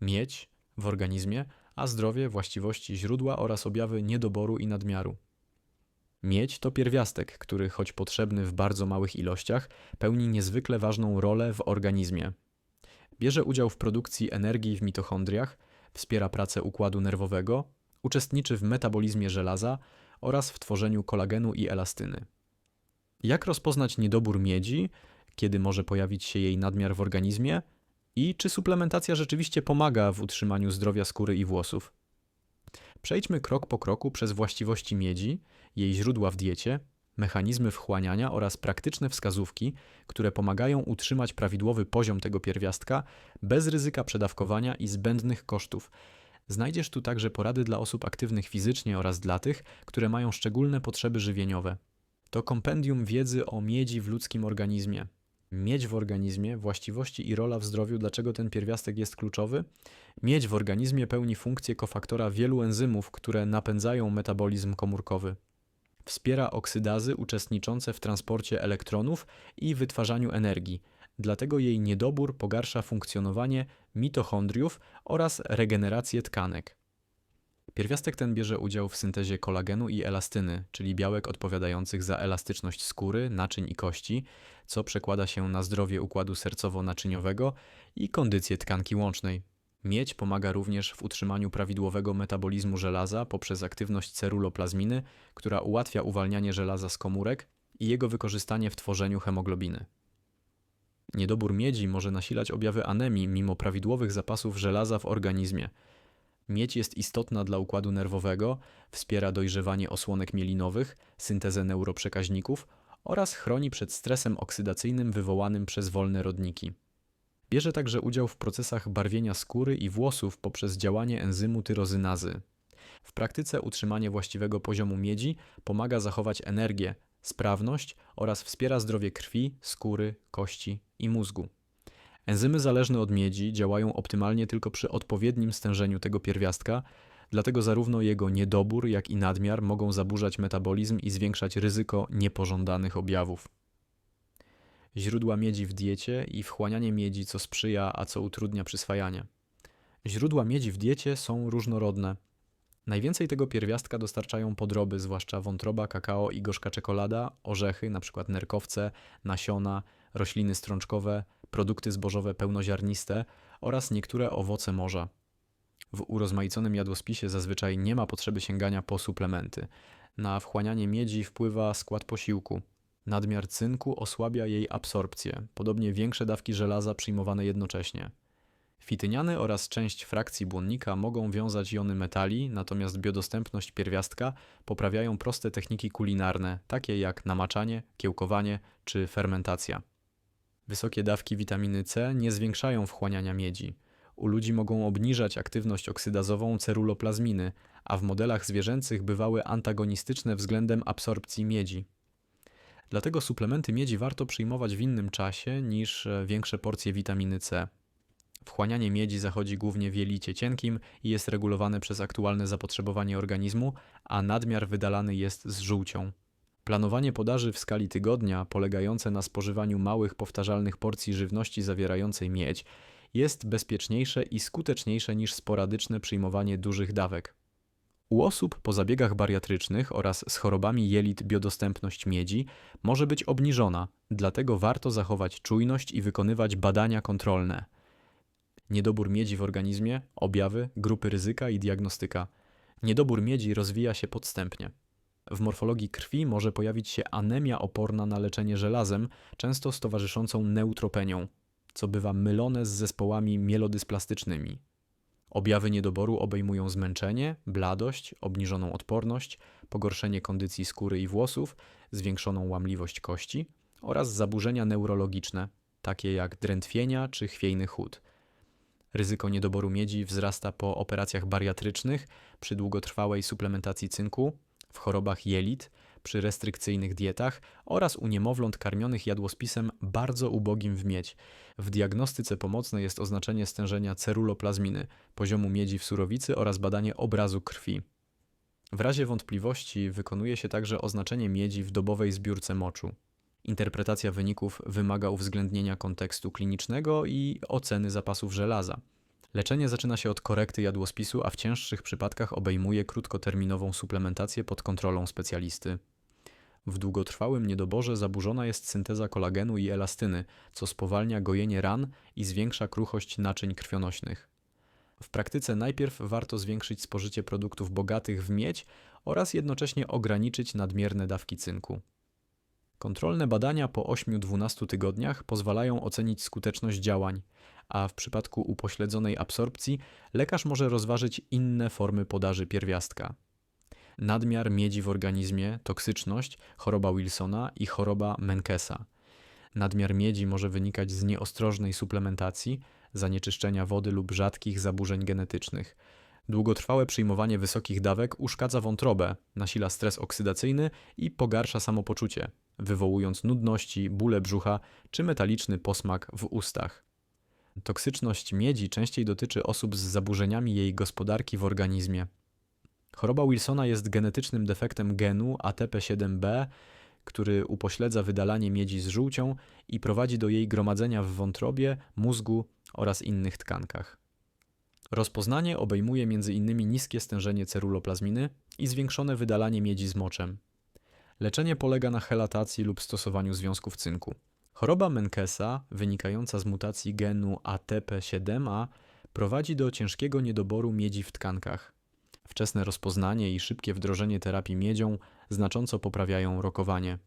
miedź w organizmie, a zdrowie, właściwości źródła oraz objawy niedoboru i nadmiaru. Miedź to pierwiastek, który, choć potrzebny w bardzo małych ilościach, pełni niezwykle ważną rolę w organizmie. Bierze udział w produkcji energii w mitochondriach, wspiera pracę układu nerwowego, uczestniczy w metabolizmie żelaza oraz w tworzeniu kolagenu i elastyny. Jak rozpoznać niedobór miedzi, kiedy może pojawić się jej nadmiar w organizmie i czy suplementacja rzeczywiście pomaga w utrzymaniu zdrowia skóry i włosów? Przejdźmy krok po kroku przez właściwości miedzi, jej źródła w diecie, mechanizmy wchłaniania oraz praktyczne wskazówki, które pomagają utrzymać prawidłowy poziom tego pierwiastka bez ryzyka przedawkowania i zbędnych kosztów. Znajdziesz tu także porady dla osób aktywnych fizycznie oraz dla tych, które mają szczególne potrzeby żywieniowe. To kompendium wiedzy o miedzi w ludzkim organizmie. Miedź w organizmie, właściwości i rola w zdrowiu, dlaczego ten pierwiastek jest kluczowy? Miedź w organizmie pełni funkcję kofaktora wielu enzymów, które napędzają metabolizm komórkowy. Wspiera oksydazy uczestniczące w transporcie elektronów i wytwarzaniu energii, dlatego jej niedobór pogarsza funkcjonowanie mitochondriów oraz regenerację tkanek. Pierwiastek ten bierze udział w syntezie kolagenu i elastyny, czyli białek odpowiadających za elastyczność skóry, naczyń i kości, co przekłada się na zdrowie układu sercowo-naczyniowego i kondycję tkanki łącznej. Miedź pomaga również w utrzymaniu prawidłowego metabolizmu żelaza poprzez aktywność ceruloplazminy, która ułatwia uwalnianie żelaza z komórek i jego wykorzystanie w tworzeniu hemoglobiny. Niedobór miedzi może nasilać objawy anemii mimo prawidłowych zapasów żelaza w organizmie. Miedź jest istotna dla układu nerwowego, wspiera dojrzewanie osłonek mielinowych, syntezę neuroprzekaźników oraz chroni przed stresem oksydacyjnym wywołanym przez wolne rodniki. Bierze także udział w procesach barwienia skóry i włosów poprzez działanie enzymu tyrozynazy. W praktyce utrzymanie właściwego poziomu miedzi pomaga zachować energię, sprawność oraz wspiera zdrowie krwi, skóry, kości i mózgu. Enzymy zależne od miedzi działają optymalnie tylko przy odpowiednim stężeniu tego pierwiastka, dlatego zarówno jego niedobór, jak i nadmiar mogą zaburzać metabolizm i zwiększać ryzyko niepożądanych objawów. Źródła miedzi w diecie i wchłanianie miedzi, co sprzyja, a co utrudnia przyswajanie. Źródła miedzi w diecie są różnorodne. Najwięcej tego pierwiastka dostarczają podroby, zwłaszcza wątroba, kakao i gorzka czekolada, orzechy, np. nerkowce, nasiona, rośliny strączkowe, produkty zbożowe pełnoziarniste oraz niektóre owoce morza. W urozmaiconym jadłospisie zazwyczaj nie ma potrzeby sięgania po suplementy. Na wchłanianie miedzi wpływa skład posiłku. Nadmiar cynku osłabia jej absorpcję, podobnie większe dawki żelaza przyjmowane jednocześnie. Fityniany oraz część frakcji błonnika mogą wiązać jony metali, natomiast biodostępność pierwiastka poprawiają proste techniki kulinarne, takie jak namaczanie, kiełkowanie czy fermentacja. Wysokie dawki witaminy C nie zwiększają wchłaniania miedzi. U ludzi mogą obniżać aktywność oksydazową ceruloplazminy, a w modelach zwierzęcych bywały antagonistyczne względem absorpcji miedzi. Dlatego suplementy miedzi warto przyjmować w innym czasie niż e, większe porcje witaminy C. Wchłanianie miedzi zachodzi głównie w jelicie cienkim i jest regulowane przez aktualne zapotrzebowanie organizmu, a nadmiar wydalany jest z żółcią. Planowanie podaży w skali tygodnia, polegające na spożywaniu małych, powtarzalnych porcji żywności zawierającej miedź, jest bezpieczniejsze i skuteczniejsze niż sporadyczne przyjmowanie dużych dawek. U osób po zabiegach bariatrycznych oraz z chorobami jelit biodostępność miedzi może być obniżona, dlatego warto zachować czujność i wykonywać badania kontrolne. Niedobór miedzi w organizmie, objawy, grupy ryzyka i diagnostyka. Niedobór miedzi rozwija się podstępnie. W morfologii krwi może pojawić się anemia oporna na leczenie żelazem, często z towarzyszącą neutropenią, co bywa mylone z zespołami mielodysplastycznymi. Objawy niedoboru obejmują zmęczenie, bladość, obniżoną odporność, pogorszenie kondycji skóry i włosów, zwiększoną łamliwość kości oraz zaburzenia neurologiczne, takie jak drętwienia czy chwiejny chód. Ryzyko niedoboru miedzi wzrasta po operacjach bariatrycznych, przy długotrwałej suplementacji cynku, w chorobach jelit, przy restrykcyjnych dietach oraz u niemowląt karmionych jadłospisem bardzo ubogim w miedź. W diagnostyce pomocne jest oznaczenie stężenia ceruloplazminy, poziomu miedzi w surowicy oraz badanie obrazu krwi. W razie wątpliwości wykonuje się także oznaczenie miedzi w dobowej zbiórce moczu. Interpretacja wyników wymaga uwzględnienia kontekstu klinicznego i oceny zapasów żelaza. Leczenie zaczyna się od korekty jadłospisu, a w cięższych przypadkach obejmuje krótkoterminową suplementację pod kontrolą specjalisty. W długotrwałym niedoborze zaburzona jest synteza kolagenu i elastyny, co spowalnia gojenie ran i zwiększa kruchość naczyń krwionośnych. W praktyce najpierw warto zwiększyć spożycie produktów bogatych w miedź oraz jednocześnie ograniczyć nadmierne dawki cynku. Kontrolne badania po 8-12 tygodniach pozwalają ocenić skuteczność działań, a w przypadku upośledzonej absorpcji lekarz może rozważyć inne formy podaży pierwiastka. Nadmiar miedzi w organizmie, toksyczność, choroba Wilsona i choroba Menkesa. Nadmiar miedzi może wynikać z nieostrożnej suplementacji, zanieczyszczenia wody lub rzadkich zaburzeń genetycznych. Długotrwałe przyjmowanie wysokich dawek uszkadza wątrobę, nasila stres oksydacyjny i pogarsza samopoczucie, wywołując nudności, bóle brzucha czy metaliczny posmak w ustach. Toksyczność miedzi częściej dotyczy osób z zaburzeniami jej gospodarki w organizmie. Choroba Wilsona jest genetycznym defektem genu ATP7B, który upośledza wydalanie miedzi z żółcią i prowadzi do jej gromadzenia w wątrobie, mózgu oraz innych tkankach. Rozpoznanie obejmuje m.in. niskie stężenie ceruloplazminy i zwiększone wydalanie miedzi z moczem. Leczenie polega na helatacji lub stosowaniu związków cynku. Choroba Menkesa, wynikająca z mutacji genu ATP7A, prowadzi do ciężkiego niedoboru miedzi w tkankach. Wczesne rozpoznanie i szybkie wdrożenie terapii miedzią znacząco poprawiają rokowanie.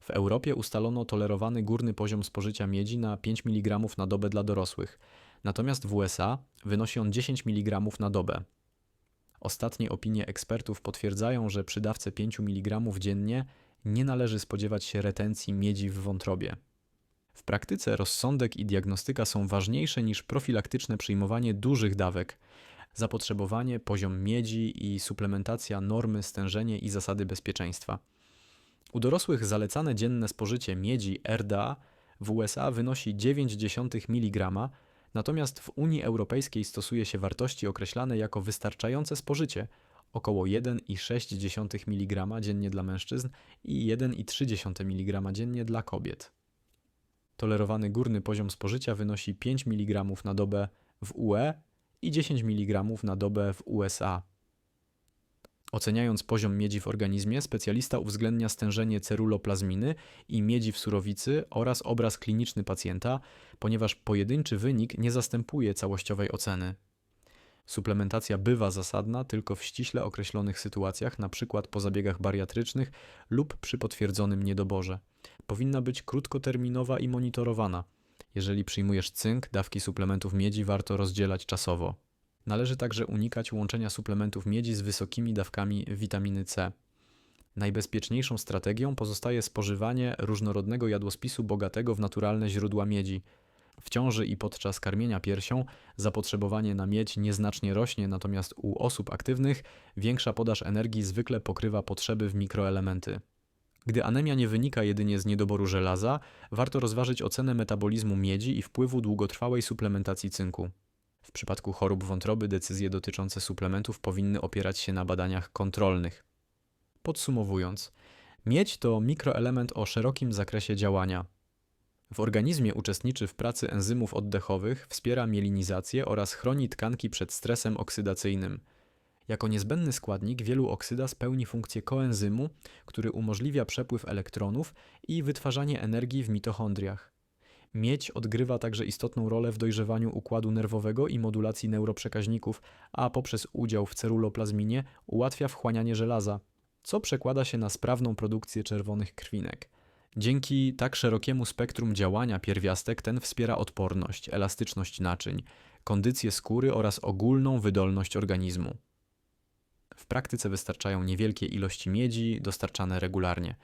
W Europie ustalono tolerowany górny poziom spożycia miedzi na 5 mg na dobę dla dorosłych, natomiast w USA wynosi on 10 mg na dobę. Ostatnie opinie ekspertów potwierdzają, że przy dawce 5 mg dziennie nie należy spodziewać się retencji miedzi w wątrobie. W praktyce rozsądek i diagnostyka są ważniejsze niż profilaktyczne przyjmowanie dużych dawek. Zapotrzebowanie, poziom miedzi i suplementacja normy, stężenie i zasady bezpieczeństwa. U dorosłych zalecane dzienne spożycie miedzi RDA w USA wynosi 0,9 mg, natomiast w Unii Europejskiej stosuje się wartości określane jako wystarczające spożycie około 1,6 mg dziennie dla mężczyzn i 1,3 mg dziennie dla kobiet. Tolerowany górny poziom spożycia wynosi 5 mg na dobę w UE i 10 mg na dobę w USA. Oceniając poziom miedzi w organizmie, specjalista uwzględnia stężenie ceruloplazminy i miedzi w surowicy oraz obraz kliniczny pacjenta, ponieważ pojedynczy wynik nie zastępuje całościowej oceny. Suplementacja bywa zasadna tylko w ściśle określonych sytuacjach, np. po zabiegach bariatrycznych lub przy potwierdzonym niedoborze. Powinna być krótkoterminowa i monitorowana. Jeżeli przyjmujesz cynk, dawki suplementów miedzi warto rozdzielać czasowo. Należy także unikać łączenia suplementów miedzi z wysokimi dawkami witaminy C. Najbezpieczniejszą strategią pozostaje spożywanie różnorodnego jadłospisu bogatego w naturalne źródła miedzi. W ciąży i podczas karmienia piersią zapotrzebowanie na miedź nieznacznie rośnie, natomiast u osób aktywnych większa podaż energii zwykle pokrywa potrzeby w mikroelementy. Gdy anemia nie wynika jedynie z niedoboru żelaza, warto rozważyć ocenę metabolizmu miedzi i wpływu długotrwałej suplementacji cynku. W przypadku chorób wątroby decyzje dotyczące suplementów powinny opierać się na badaniach kontrolnych. Podsumowując, miedź to mikroelement o szerokim zakresie działania. W organizmie uczestniczy w pracy enzymów oddechowych, wspiera mielinizację oraz chroni tkanki przed stresem oksydacyjnym. Jako niezbędny składnik wielu oksydaz pełni funkcję koenzymu, który umożliwia przepływ elektronów i wytwarzanie energii w mitochondriach. Miedź odgrywa także istotną rolę w dojrzewaniu układu nerwowego i modulacji neuroprzekaźników, a poprzez udział w ceruloplazminie ułatwia wchłanianie żelaza, co przekłada się na sprawną produkcję czerwonych krwinek. Dzięki tak szerokiemu spektrum działania pierwiastek ten wspiera odporność, elastyczność naczyń, kondycję skóry oraz ogólną wydolność organizmu. W praktyce wystarczają niewielkie ilości miedzi dostarczane regularnie.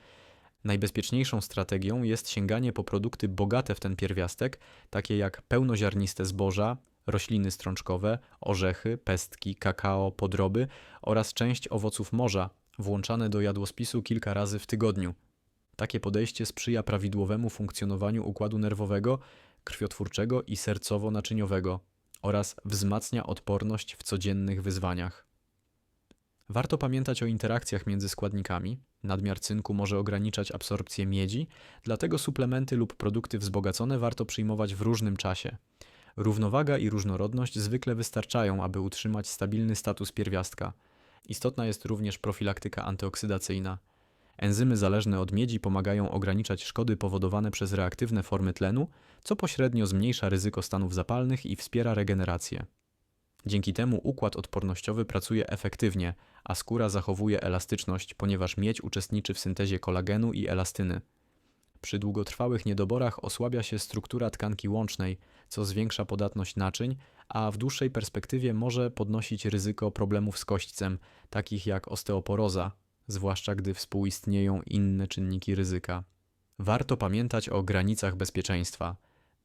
Najbezpieczniejszą strategią jest sięganie po produkty bogate w ten pierwiastek, takie jak pełnoziarniste zboża, rośliny strączkowe, orzechy, pestki, kakao, podroby oraz część owoców morza, włączane do jadłospisu kilka razy w tygodniu. Takie podejście sprzyja prawidłowemu funkcjonowaniu układu nerwowego, krwiotwórczego i sercowo-naczyniowego oraz wzmacnia odporność w codziennych wyzwaniach. Warto pamiętać o interakcjach między składnikami. Nadmiar cynku może ograniczać absorpcję miedzi, dlatego suplementy lub produkty wzbogacone warto przyjmować w różnym czasie. Równowaga i różnorodność zwykle wystarczają, aby utrzymać stabilny status pierwiastka. Istotna jest również profilaktyka antyoksydacyjna. Enzymy zależne od miedzi pomagają ograniczać szkody powodowane przez reaktywne formy tlenu, co pośrednio zmniejsza ryzyko stanów zapalnych i wspiera regenerację. Dzięki temu układ odpornościowy pracuje efektywnie, a skóra zachowuje elastyczność, ponieważ miedź uczestniczy w syntezie kolagenu i elastyny. Przy długotrwałych niedoborach osłabia się struktura tkanki łącznej, co zwiększa podatność naczyń, a w dłuższej perspektywie może podnosić ryzyko problemów z kośćcem, takich jak osteoporoza, zwłaszcza gdy współistnieją inne czynniki ryzyka. Warto pamiętać o granicach bezpieczeństwa.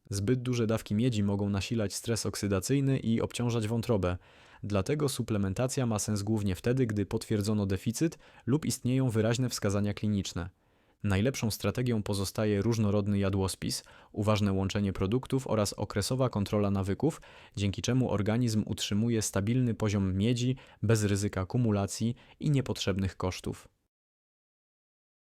Zbyt duże dawki miedzi mogą nasilać stres oksydacyjny i obciążać wątrobę. Dlatego suplementacja ma sens głównie wtedy, gdy potwierdzono deficyt lub istnieją wyraźne wskazania kliniczne. Najlepszą strategią pozostaje różnorodny jadłospis, uważne łączenie produktów oraz okresowa kontrola nawyków, dzięki czemu organizm utrzymuje stabilny poziom miedzi bez ryzyka kumulacji i niepotrzebnych kosztów.